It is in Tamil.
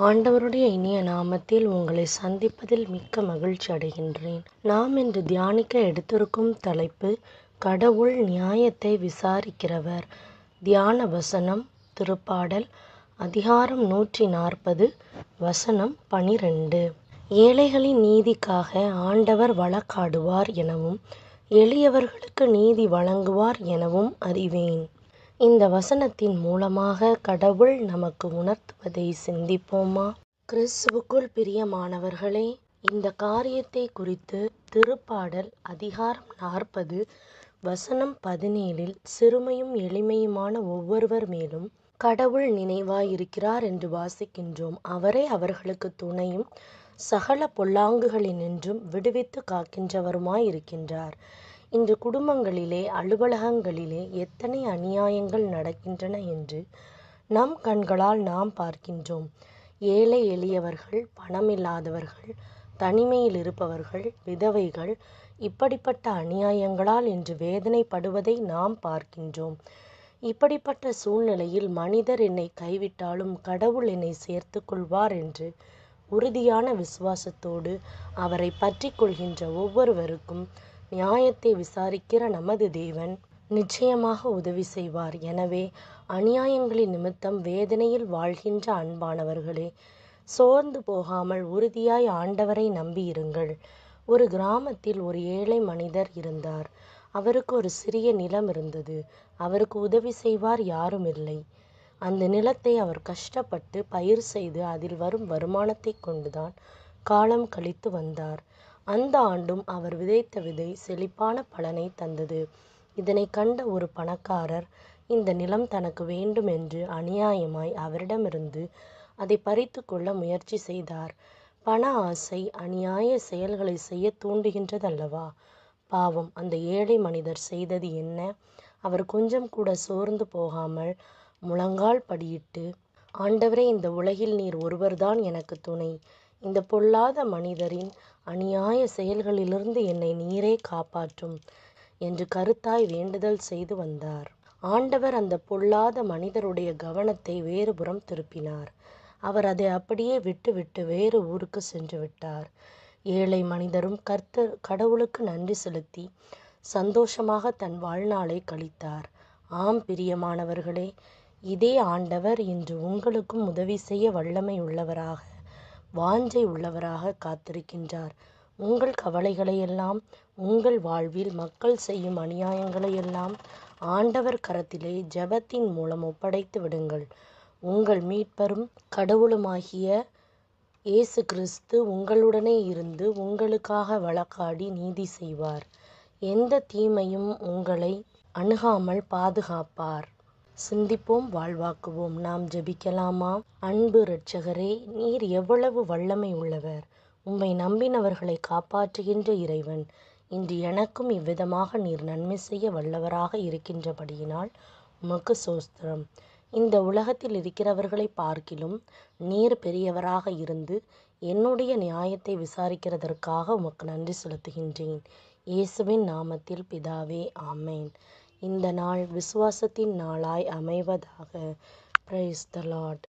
ஆண்டவருடைய இனிய நாமத்தில் உங்களை சந்திப்பதில் மிக்க மகிழ்ச்சி அடைகின்றேன். நாம் இன்று தியானிக்க எடுத்திருக்கும் தலைப்பு கடவுள் நியாயத்தை விசாரிக்கிறவர். தியான வசனம் திருப்பாடல் அதிகாரம் நூற்றி நாற்பது வசனம் பனிரெண்டு. ஏழைகளின் நீதிக்காக ஆண்டவர் வழக்காடுவார் எனவும் எளியவர்களுக்கு நீதி வழங்குவார் எனவும் அறிவேன். இந்த வசனத்தின் மூலமாக கடவுள் நமக்கு உணர்த்துவதை சிந்திப்போமா? கிறிஸ்துவுக்குள் பிரியமானவர்களே இந்த காரியத்தை குறித்து திருப்பாடல் அதிகாரம் நாற்பது வசனம் பதினேழில் சிறுமையும் எளிமையுமான ஒவ்வொருவர் மேலும் கடவுள் நினைவாயிருக்கிறார் என்று வாசிக்கின்றோம். அவரே அவர்களுக்கு துணையும் சகல பொல்லாங்குகளினின்றும் விடுவித்து காக்கின்றவருமாயிருக்கின்றார். இன்று குடும்பங்களிலே அலுவலகங்களிலே எத்தனை அநியாயங்கள் நடக்கின்றன என்று நம் கண்களால் நாம் பார்க்கின்றோம். ஏழை எளியவர்கள் பணமில்லாதவர்கள் தனிமையில் இருப்பவர்கள் விதவைகள் இப்படிப்பட்ட அநியாயங்களால் இன்று வேதனைப்படுவதை நாம் பார்க்கின்றோம். இப்படிப்பட்ட சூழ்நிலையில் மனிதர் என்னை கைவிட்டாலும் கடவுள் என்னை சேர்த்து கொள்வார் என்று உறுதியான விசுவாசத்தோடு அவரை பற்றி கொள்கின்ற ஒவ்வொருவருக்கும் நியாயத்தை விசாரிக்கிற நமது தேவன் நிச்சயமாக உதவி செய்வார். எனவே அநியாயங்களின் நிமித்தம் வேதனையில் வாழ்கின்ற அன்பானவர்களே சோர்ந்து போகாமல் உறுதியாய் ஆண்டவரை நம்பியிருங்கள். ஒரு கிராமத்தில் ஒரு ஏழை மனிதர் இருந்தார். அவருக்கு ஒரு சிறிய நிலம் இருந்தது. அவருக்கு உதவி செய்வார் யாரும் இல்லை. அந்த நிலத்தை அவர் கஷ்டப்பட்டு பயிர் செய்து அதில் வரும் வருமானத்தை கொண்டுதான் காலம் கழித்து வந்தார். அந்த ஆண்டும் அவர் விதைத்த விதை செழிப்பான பலனை தந்தது. இதனை கண்ட ஒரு பணக்காரர் இந்த நிலம் தனக்கு வேண்டும் என்று அநியாயமாய் அவரிடமிருந்து அதை பறித்து கொள்ள முயற்சி செய்தார். பண ஆசை அநியாய செயல்களை செய்ய தூண்டுகின்றதல்லவா? பாவம் அந்த ஏழை மனிதர் செய்தது என்ன? அவர் கொஞ்சம் கூட சோர்ந்து போகாமல் முழங்கால் படியிட்டு ஆண்டவரே இந்த உலகில் நீர் ஒருவர்தான் எனக்கு துணை. இந்த பொல்லாத மனிதரின் அநியாய செயல்களிலிருந்து என்னை நீரே காப்பாற்றும் என்று கருத்தாய் வேண்டுதல் செய்து வந்தார். ஆண்டவர் அந்த பொல்லாத மனிதருடைய கவனத்தை வேறுபுறம் திருப்பினார். அவர் அதை அப்படியே விட்டுவிட்டு வேறு ஊருக்கு சென்று விட்டார். ஏழை மனிதரும் கர்த்தர் கடவுளுக்கு நன்றி செலுத்தி சந்தோஷமாக தன் வாழ்நாளை கழித்தார். ஆம் பிரியமானவர்களே இதே ஆண்டவர் இன்று உங்களுக்கும் உதவி செய்ய வல்லமை உள்ளவராக வாஞ்சை உள்ளவராக காத்திருக்கின்றார். உங்கள் கவலைகளையெல்லாம் உங்கள் வாழ்வில் மக்கள் செய்யும் அநியாயங்களையெல்லாம் ஆண்டவர் கரத்திலே ஜெபத்தின் மூலம் ஒப்படைத்து விடுங்கள். உங்கள் மீட்பரும் கடவுளுமாகிய இயேசு கிறிஸ்து உங்களுடனே இருந்து உங்களுக்காக வழக்காடி நீதி செய்வார். எந்த தீமையும் உங்களை அணுகாமல் பாதுகாப்பார். சிந்திப்போம் வாழ்வாக்குவோம். நாம் ஜெபிக்கலாமா? அன்பு இரட்சகரே நீர் எவ்வளவு வல்லமை உள்ளவர். உம்மை நம்பினவர்களை காப்பாற்றுகின்ற இறைவன். இன்று எனக்கும் இவ்விதமாக நீர் நன்மை செய்ய வல்லவராக இருக்கின்றபடியினால் உமக்கு சோஸ்திரம். இந்த உலகத்தில் இருக்கிறவர்களை பார்க்கிலும் நீர் பெரியவராக இருந்து என்னுடைய நியாயத்தை விசாரிக்கிறதற்காக உமக்கு நன்றி செலுத்துகின்றேன். இயேசுவின் நாமத்தில் பிதாவே ஆமேன். இந்த நாள் விசுவாசத்தின் நாளாய் அமைவதாக. Praise the Lord